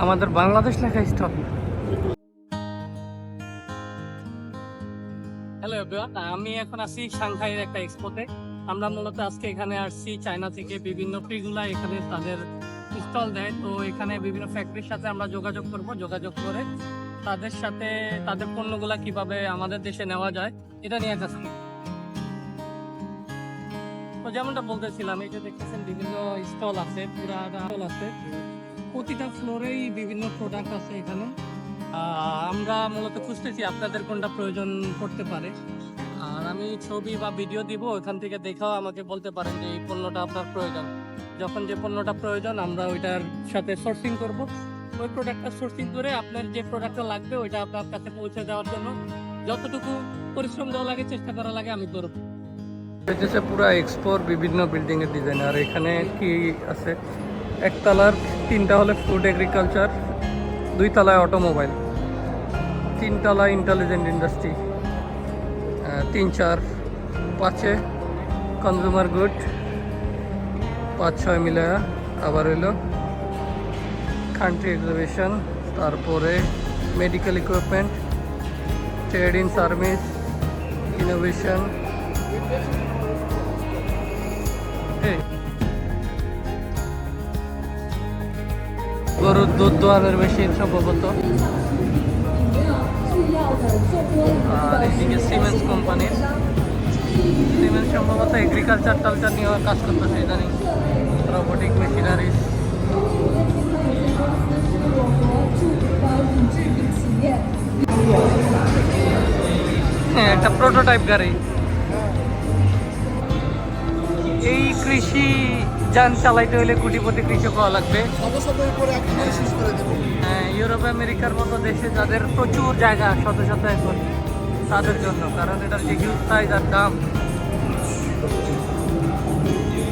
আমাদের বাংলাদেশ লেখা stall hello everyone আমি এখন আছি সাংহাইয়ের একটা এক্সপোতে আমরা মূলত আজকে এখানে আসছি চায়না থেকে বিভিন্ন ফ্রিগুলা এখানে তাদের স্টল দেয়। তো এখানে বিভিন্ন ফ্যাক্টরির সাথে আমরা যোগাযোগ করব, যোগাযোগ করে তাদের সাথে তাদের পণ্যগুলা কীভাবে আমাদের দেশে নেওয়া যায়, এটা নিয়ে কাজ। তো যেমনটা বলতেছিলাম, এই যে দেখতেছেন বিভিন্ন স্টল আছে পুরা স্টল আছে। প্রতিটা ফ্লোরেই বিভিন্ন প্রোডাক্ট আছে এখানে। আমরা মূলত খুঁজতেছি আপনাদের কোনটা প্রয়োজন পড়তে পারে। আর আমি ছবি বা ভিডিও দিব, ওখান থেকে দেখাও আমাকে বলতে পারেন যে এই পণ্যটা আপনার প্রয়োজন। যখন যে পণ্যটা প্রয়োজন, আমরা ওইটার সাথে সোর্সিং করব। ওই প্রোডাক্টটা সোর্সিং করে আপনার যে প্রোডাক্টটা লাগবে, ওইটা আপনার কাছে পৌঁছে দেওয়ার জন্য যতটুকু পরিশ্রম দেওয়া লাগে, চেষ্টা করা লাগে, আমি করব। পুরো এক্সপোর বিভিন্ন বিল্ডিং এর ডিজাইন আর এখানে কি আছে? একতলার তিনটা হলে ফুড এগ্রিকালচার দুই তলায় অটোমোবাইল তিন তলায় ইন্টেলিজেন্ট ইন্ডাস্ট্রি তিন চার, পাঁচে কনজিউমার গুড পাঁচ ছয় মিলে আবার হইল কান্ট্রি এক্সিবিশন তারপরে medical equipment trade in service innovation গরুর দুধ দোয়ানোর মেশিন সম্ভবত আর এদিকে সিমেন্স কোম্পানির সিমেন্স সম্ভবত এগ্রিকালচার টালচার নিয়ে কাজ করতেছে ইদানিং। রোবোটিক মেশিনারিজ হ্যাঁ একটা প্রোটোটাইপ গাড়ি। এই কৃষি যান চালাইতে হলে কোটিপতি কৃষক হওয়া লাগবে। হ্যাঁ, ইউরোপ আমেরিকার মতো দেশে যাদের প্রচুর জায়গা শত শত একর তাদের জন্য কারণ এটার যে হিউজ সাইজ আর দাম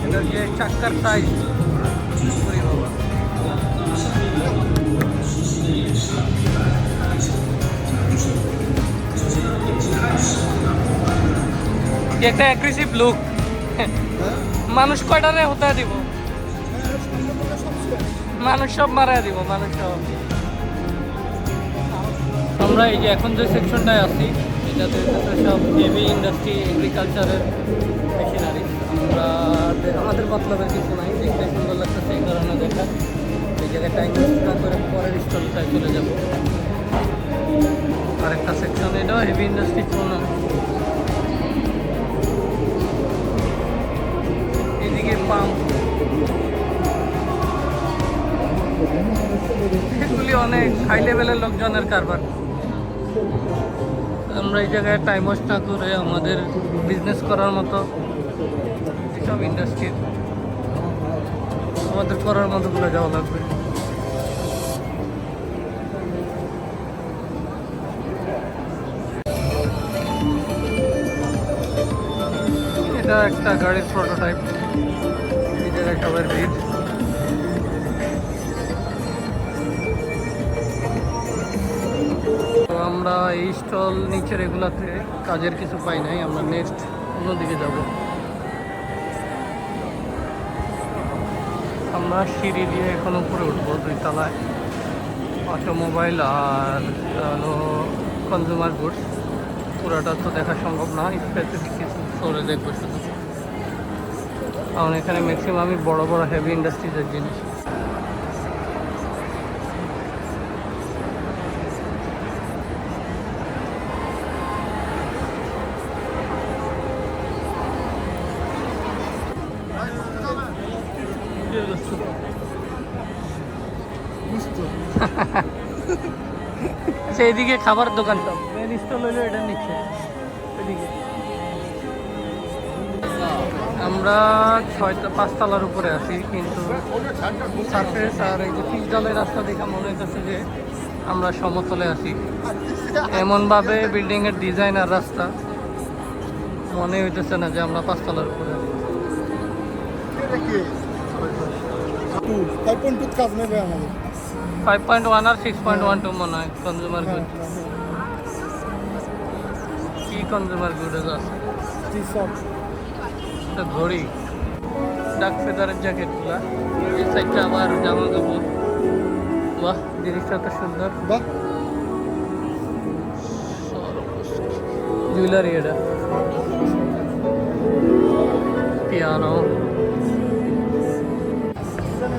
এটার যে চাক্কার সাইজ একটা অ্যাগ্রেসিভ লুক হ্যাঁ মানুষ কয়টা রে হতে দিব। মানুষ সব মারা দিব, মানুষ সব। আমরা এই যে এখন যে সেকশনটায় আছি, এটাতে সব হেভি ইন্ডাস্ট্রি এগ্রিকালচারের মেশিনারি আমরা আমাদের মতলবের কিছু নাই, দেখতে সুন্দর লাগতেছে, এই কারণে দেখা। এই জায়গায় করে পরের স্টলটায় চলে যাব। আরেকটা সেকশন এটাও হেভি ইন্ডাস্ট্রি না পাম্প এগুলি অনেক হাই লেভেলের লোকজনের কারবার। আমরা এই জায়গায় টাইম ওয়েস্ট না করে আমাদের বিজনেস করার মতো সব ইন্ডাস্ট্রির আমাদের করার মতো মতোগুলো যাওয়া লাগবে। এটা একটা গাড়ির প্রোটোটাইপ তো আমরা এই স্টল নিচের এগুলাতে কাজের কিছু পাই নাই, আমরা নেক্সট অন্যদিকে যাব। আমরা সিঁড়ি দিয়ে এখন উপরে উঠবো দুই তলায়। অটোমোবাইল আর হলো কনজিউমার গুডস পুরাটা তো দেখা সম্ভব না স্পেসিফিক কিছু স্টোরে দেখব শুধু। কারণ এখানে ম্যাক্সিমামই বড় বড় হেভি ইন্ডাস্ট্রিজের জিনিস। আচ্ছা এদিকে খাবার দোকানটা। মেন স্টল হইল এটা নিচ্ছে আমরা ছয়টা পাঁচতলার উপরে আছি কিন্তু সারফেস আর এই যে পিচ জলের রাস্তা দেখে মনে হইতেছে যে আমরা সমতলে আছি। এমনভাবে বিল্ডিংয়ের ডিজাইন আর রাস্তা মনে হইতেছে না যে আমরা পাঁচতলার উপরে আছি। ফাইভ পয়েন্ট ওয়ান আর সিক্স পয়েন্ট ওয়ান টু মনে হয় কনজিউমার গুড কি কনজিউমার গুড আছে একটা ঘড়ি ডাক ফেদারের জ্যাকেটগুলা এই সাইডটা আবার জামা কাপড়। বাহ জিনিসটা তো সুন্দর। বাহ। জুয়েলারি এটা। পিয়ানো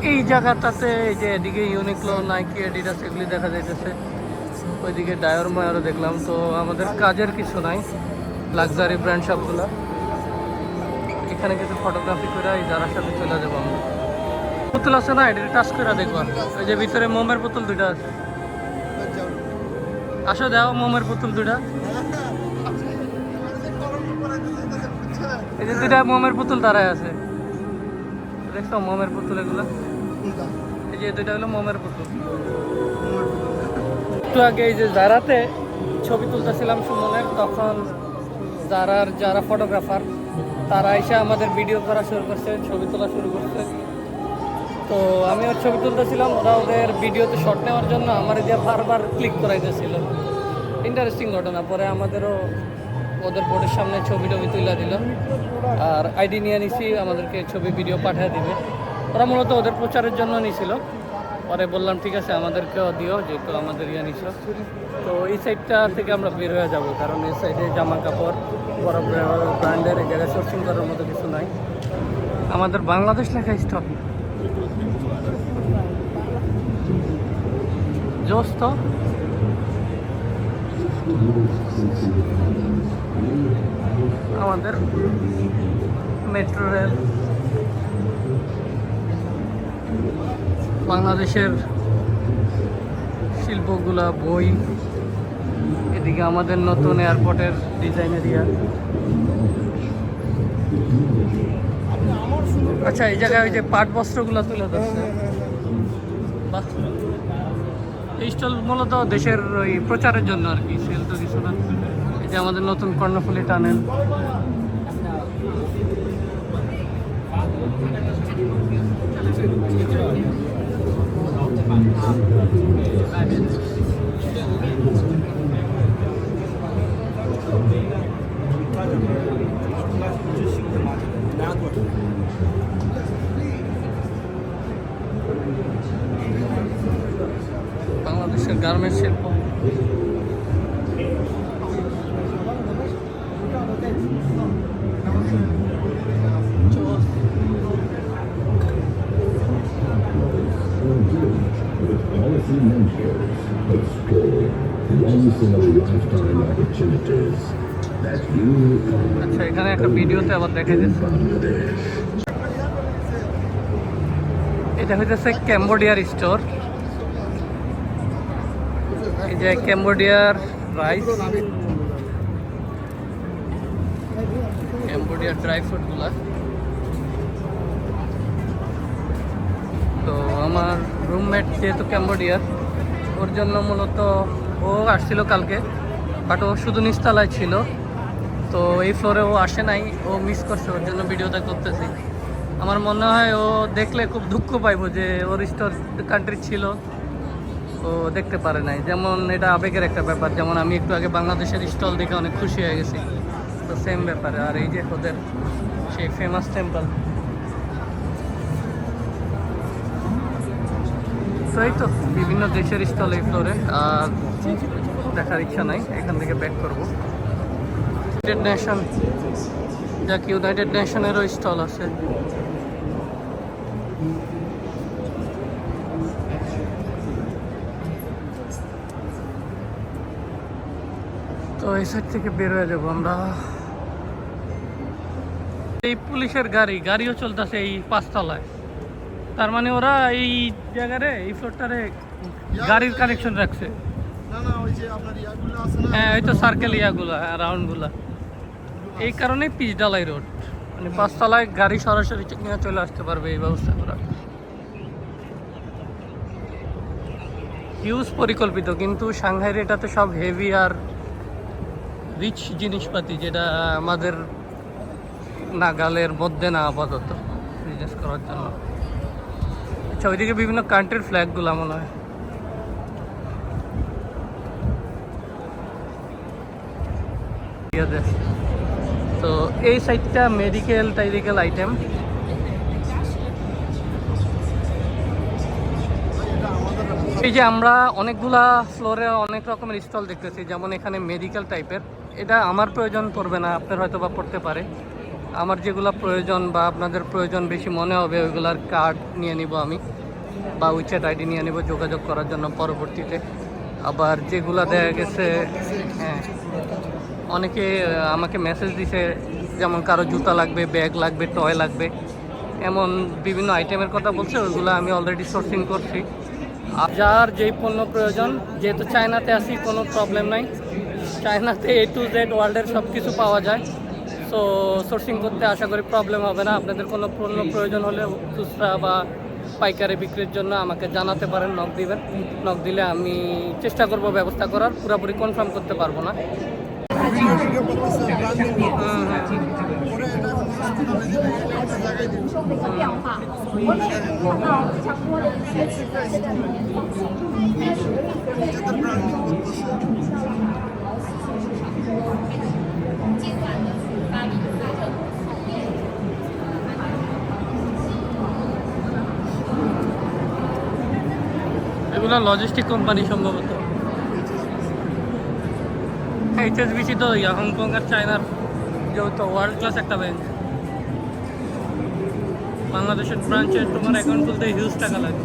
এই জায়গাটাতে এই যে এদিকে ইউনিক্লো নাইকি এডিডাস এগুলি দেখা যাইতেছে। ওইদিকে ডায়র মায়ারও দেখলাম। তো আমাদের কাজের কিছু নাই। লাক্সারি ব্র্যান্ড সবগুলো। এখানে কিছু ফটোগ্রাফি করে এই যারার সাথে চলে যাব পুতুল আছে না এটা টাচ করে দেখবা ওই যে ভিতরে মোমের পুতুল দুইটা আছে। আসো দাও, মোমের পুতুল দুইটা। এই যে দুইটা মোমের পুতুল দাঁড়ায় আছে। দেখছ মোমের পুতুল এগুলো? এই যে দুইটা হলো মোমের পুতুল। একটু আগে এই যে জারাতে ছবি তুলতেছিলাম সুমনের, তখন যারার যারা ফটোগ্রাফার তারা এসে আমাদের ভিডিও করা শুরু করছে, ছবি তোলা শুরু করছে। তো আমি ওর ছবি তুলতেছিলাম, ওরা ওদের ভিডিওতে শট নেওয়ার জন্য আমার দিয়ে বারবার ক্লিক করাইতেছিল। ইন্টারেস্টিং ঘটনা, পরে আমাদেরও ওদের বোর্ডের সামনে ছবি টবি তুলে দিল। আর আইডি নিয়ে নিছি, আমাদেরকে ছবি ভিডিও পাঠিয়ে দিবে। ওরা মূলত ওদের প্রচারের জন্য নিছিল। পরে বললাম, ঠিক আছে, আমাদেরকেও দিও, যেহেতু আমাদের ইয়ে নিছিল তো এই সাইডটা থেকে আমরা বের হয়ে যাব, কারণ এই সাইডে জামা কাপড় বড় ব্র্যান্ডের জায়গায় সোর্সিং করার মতো কিছু নাই। আমাদের বাংলাদেশ লেখা স্টক তো আমাদের মেট্রো রেল বাংলাদেশের শিল্পগুলা, বই, এদিকে আমাদের নতুন এয়ারপোর্টের ডিজাইন এরিয়া আচ্ছা এই জায়গায় ওই যে পাট বস্ত্রগুলো তুলে ধরছে। এই স্টল মূলত দেশের ওই প্রচারের জন্য আর কি, সেল তো কিছু না। এই যে আমাদের নতুন কর্ণফুলি টানেল। বাংলাদেশের গার্মেন্টস শিল্প। আচ্ছা এখানে একটা ভিডিওতে আবার দেখা যাচ্ছে। এটা হইতেছে ক্যাম্বোডিয়ার স্টোর এই যে ক্যাম্বোডিয়ার রাইস ক্যাম্বোডিয়ার ড্রাই ফ্রুটগুলা তো আমার রুমমেট যেহেতু ক্যাম্বোডিয়ার ওর জন্য মূলত ও আসছিল কালকে। বাট ও শুধু নিচতলায় ছিল। তো এই ফ্লোরে ও আসে নাই, ও মিস করছে, ওর জন্য ভিডিওটা করতেছি। আমার মনে হয় ও দেখলে খুব দুঃখ পাইব যে ওর স্টোর কান্ট্রি ছিল। ও দেখতে পারে নাই। যেমন এটা আবেগের একটা ব্যাপার, যেমন আমি একটু আগে বাংলাদেশের স্টল দেখে অনেক খুশি হয়ে গেছি। তো সেম ব্যাপারে, আর এই যে ওদের সেই ফেমাস টেম্পল তো এই তো, বিভিন্ন দেশের স্টল এই ফ্লোরে আর দেখার ইচ্ছা নাই, এখান থেকে ব্যাক করব। ইউনাইটেড নেশন যাক ইউনাইটেড নেশনেরও স্টল আছে। তো এই সাইড থেকে বের হয়ে যাব আমরা। এই পুলিশের গাড়ি, গাড়িও চলতেছে এই পাঁচতলায়। তার মানে ওরা এই জায়গারে, এই ফ্লোরটারে গাড়ির কানেকশন রাখছে। না না ওই যে আপনার ইয়াগুলো হ্যাঁ ওই তো সার্কেল ইয়াগুলা রাউন্ডগুলা এই কারণে পিচ ডালাই রোড মানে পাঁচতলায় গাড়ি সরাসরি চলে আসতে পারবে এই ব্যবস্থা করা। হিউজ পরিকল্পিত কিন্তু সাংহাইয়ের এটাতে সব হেভি আর রিচ জিনিসপাতি যেটা আমাদের নাগালের মধ্যে না আপাতত। বিজনেস করার জন্য। আচ্ছা ওইদিকে বিভিন্ন কান্ট্রির ফ্ল্যাগগুলো মনে হয়। তো এই সাইডটা মেডিকেল টাইডিক্যাল আইটেম এই যে আমরা অনেকগুলা ফ্লোরে অনেক রকমের স্টল দেখতেছি, যেমন এখানে মেডিকেল টাইপের এটা আমার প্রয়োজন পড়বে না, আপনার হয়তো বা পড়তে পারে। আমার যেগুলো প্রয়োজন বা আপনাদের প্রয়োজন বেশি মনে হবে, ওইগুলার কার্ড নিয়ে নিব আমি, বা উইচ্যাট আইডি নিয়ে নিব যোগাযোগ করার জন্য পরবর্তীতে। আবার যেগুলা দেখা গেছে হ্যাঁ। অনেকে আমাকে মেসেজ দিছে, যেমন কারও জুতা লাগবে ব্যাগ লাগবে টয় লাগবে। এমন বিভিন্ন আইটেমের কথা বলছে ওইগুলো আমি অলরেডি সোর্সিং করছি। যার যেই পণ্য প্রয়োজন, যেহেতু চায়নাতে আসি কোনো প্রবলেম নাই। চায়নাতে এ টু জেড ওয়ার্ল্ডের সব কিছু পাওয়া যায়। সো সোর্সিং করতে আশা করি প্রবলেম হবে না। আপনাদের কোনো পণ্য প্রয়োজন হলে খুচরা বা পাইকারি বিক্রির জন্য আমাকে জানাতে পারেন নক দিবেন। নক দিলে আমি চেষ্টা করব ব্যবস্থা করার। পুরোপুরি কনফার্ম করতে পারব না। 变化，我们也看到强波的一些是在现在里面放松，开始的一个 এটাতে branding করতেছে। এগুলো লজিস্টিক কোম্পানি সম্ভবত এইচএসবিসি তো ইয়া হংকং আর চায়নার যেহেতু ওয়ার্ল্ড ক্লাস একটা ব্যাংক বাংলাদেশের ব্রাঞ্চে তোমার অ্যাকাউন্ট খুলতে হিউজ টাকা লাগে।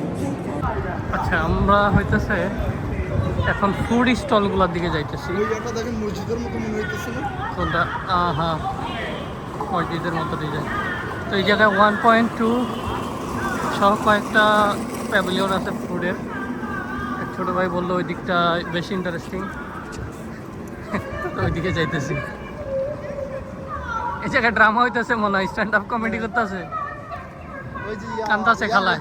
আচ্ছা আমরা হইতেছে এখন ফুড স্টলগুলোর দিকে যাইতেছি। মসজিদের মতো মনে হইতেছে না? কোনটা? মসজিদের মতো ডিজাইন তো এই জায়গায় ওয়ান পয়েন্ট টু সহ কয়েকটা প্যাভিলিয়ন আছে ফুডের এক ছোটো ভাই বলল ওই দিকটা বেশি ইন্টারেস্টিং ওইদিকে যাইতেছি। এই জায়গায় ড্রামা হইতেছে মনে হয় স্ট্যান্ড আপ কমেডি করতেছে। ওই যে কান্তাছে ইয়া খালায়।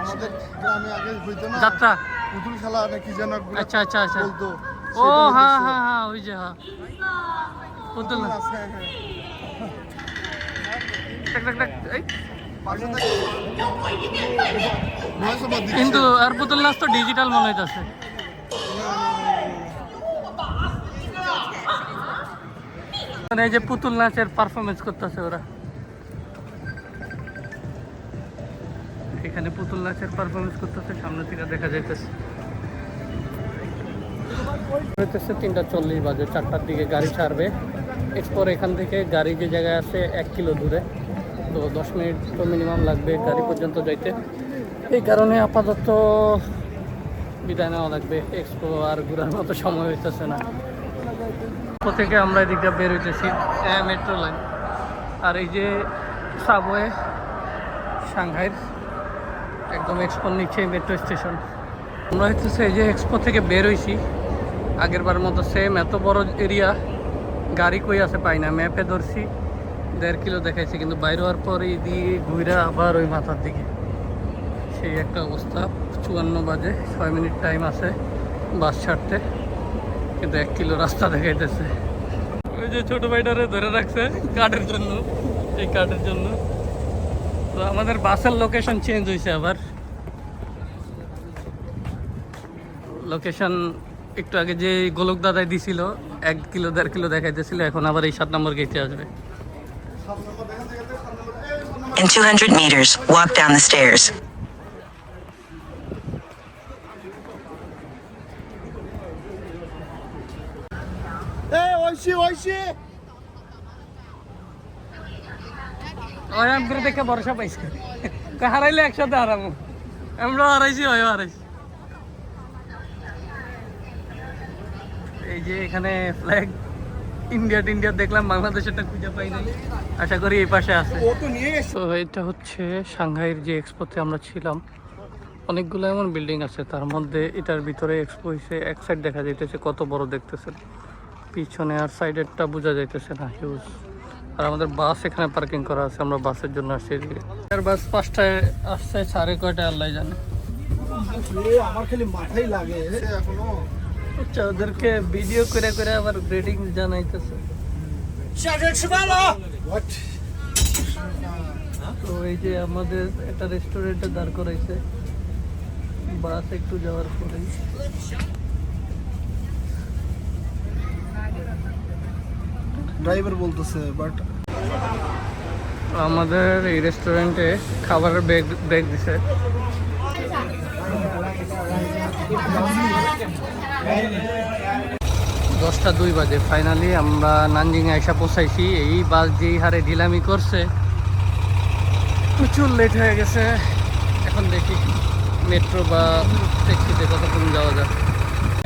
আমাদের গ্রামে আগে হইতো না? যাত্রা। পুতুল খেলা নাকি যেন আচ্ছা আচ্ছা আচ্ছা। বলতো ও হ্যাঁ। হ্যাঁ হ্যাঁ ওই যে হ্যাঁ। পুতুল হ্যাঁ। কিন্তু আর পুতুল নাচ তো ডিজিটাল মনে হইতেছে। এই যে পুতুল নাচের পারফরমেন্স করতেছে ওরা। এখানে পুতুল নাচের পারফরমেন্স করতেছে, সামনে থেকে দেখা যাইতেছে। তিনটা চল্লিশ বাজে, চারটার দিকে গাড়ি ছাড়বে। এরপর এখান থেকে গাড়ি যে জায়গায় আছে, এক কিলো দূরে। তো দশ মিনিট তো মিনিমাম লাগবে গাড়ি পর্যন্ত যাইতে। এই কারণে আপাতত বিদায় নেওয়া লাগবে। এক্সপো আর ঘোরার মতো সময় হইতেছে না। থেকে আমরা এদিকটা বের হইতেছি হ্যাঁ মেট্রো লাইন আর এই যে সাবওয়ে সাংহাইয়ের একদম এক্সপোর নিচে মেট্রো স্টেশন আমরা হচ্ছে এই যে এক্সপো থেকে বের হইছি, আগের বার মতো সেম এত বড় এরিয়া গাড়ি কই আছে পাই না ম্যাপে ধরছি, দেড় কিলো দেখাইছে, কিন্তু বাইরে হওয়ার পর এই দিয়ে ঘুরে আবার ওই মাথার দিকে। সেই একটা অবস্থা, চুয়ান্ন বাজে, ছয় মিনিট টাইম আছে বাস ছাড়তে, কিন্তু এক কিলো রাস্তা দেখাইতেছে। ওই যে ছোট ভাইটারে ধরে রাখছে কার্ডের জন্য এই কার্ডের জন্য। তো আমাদের বাসের লোকেশন চেঞ্জ হয়েছে আবার। লোকেশন একটু আগে যে গোলক দাদাই দিছিল এক কিলো দেড় কিলো দেখাইতেছিল এখন আবার এই সাত নম্বর গেটে আসবে। In 200 meters, walk down the stairs. Oishi Oishi ওই আমগুলো দেখে ভরসা পাইছে। হারাইলে একসাথে হারামো। আমরা হারাইছি হয় হারাইছি। এই যে এখানে ফ্ল্যাগ ইন্ডিয়া টিন্ডিয়া দেখলাম বাংলাদেশেরটা খুঁজে পাই নাই। আশা করি এই পাশে আছে। ও তো এটা হচ্ছে সাংহাইয়ের যে এক্সপোতে আমরা ছিলাম। অনেকগুলো এমন বিল্ডিং আছে তার মধ্যে এটার ভিতরে এক্সপো হয়েছে এক সাইড দেখা যাইতেছে কত বড় দেখতেছেন। পিছনে আর সাইডেরটা বোঝা যাইতেছে না হিউজ আর আমাদের বাস এখানে পার্কিং করা আছে, আমরা বাসের জন্য আসছি এদিকে। আর বাস পাঁচটায় আসছে, সাড়ে কয়টা আল্লাহ জানে। আমার খালি মাথায় লাগে এখনও আচ্ছা ওদেরকে ভিডিও করে করে আবার গ্রেডিং জানাইতেছে। তো এই যে আমাদের একটা রেস্টুরেন্টে দাঁড় করাইছে। বাস একটু যাওয়ার পরেই। ড্রাইভার বলতেছে বাট আমাদের এই রেস্টুরেন্টে খাবারের ব্রেক ব্রেক দিছে। দশটা দুই বাজে। ফাইনালি আমরা নানজিং আইসা পৌঁছাইছি। এই বাস যেই হারে ঢিলামি করছে, প্রচুর লেট হয়ে গেছে। এখন দেখি মেট্রো বা ট্যাক্সিতে কতক্ষণ যাওয়া যায়।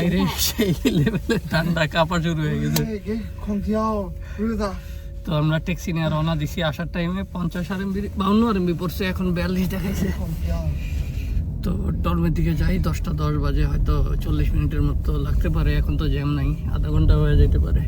আরে সেই লেভেলে ঠান্ডা কাপড় শুরু হয়ে গেছে। তো আমরা ট্যাক্সি নিয়ে রওনা দিছি আসার টাইমে পঞ্চাশ আর এমবি বাউন্ন আর এমবি পড়ছে এখন বিয়াল্লিশ দেখাইছে। তো টর্মের দিকে যাই দশটা দশ বাজে হয়তো চল্লিশ মিনিটের মতো লাগতে পারে এখন তো জ্যাম নাই আধা ঘণ্টা হয়ে যেতে পারে।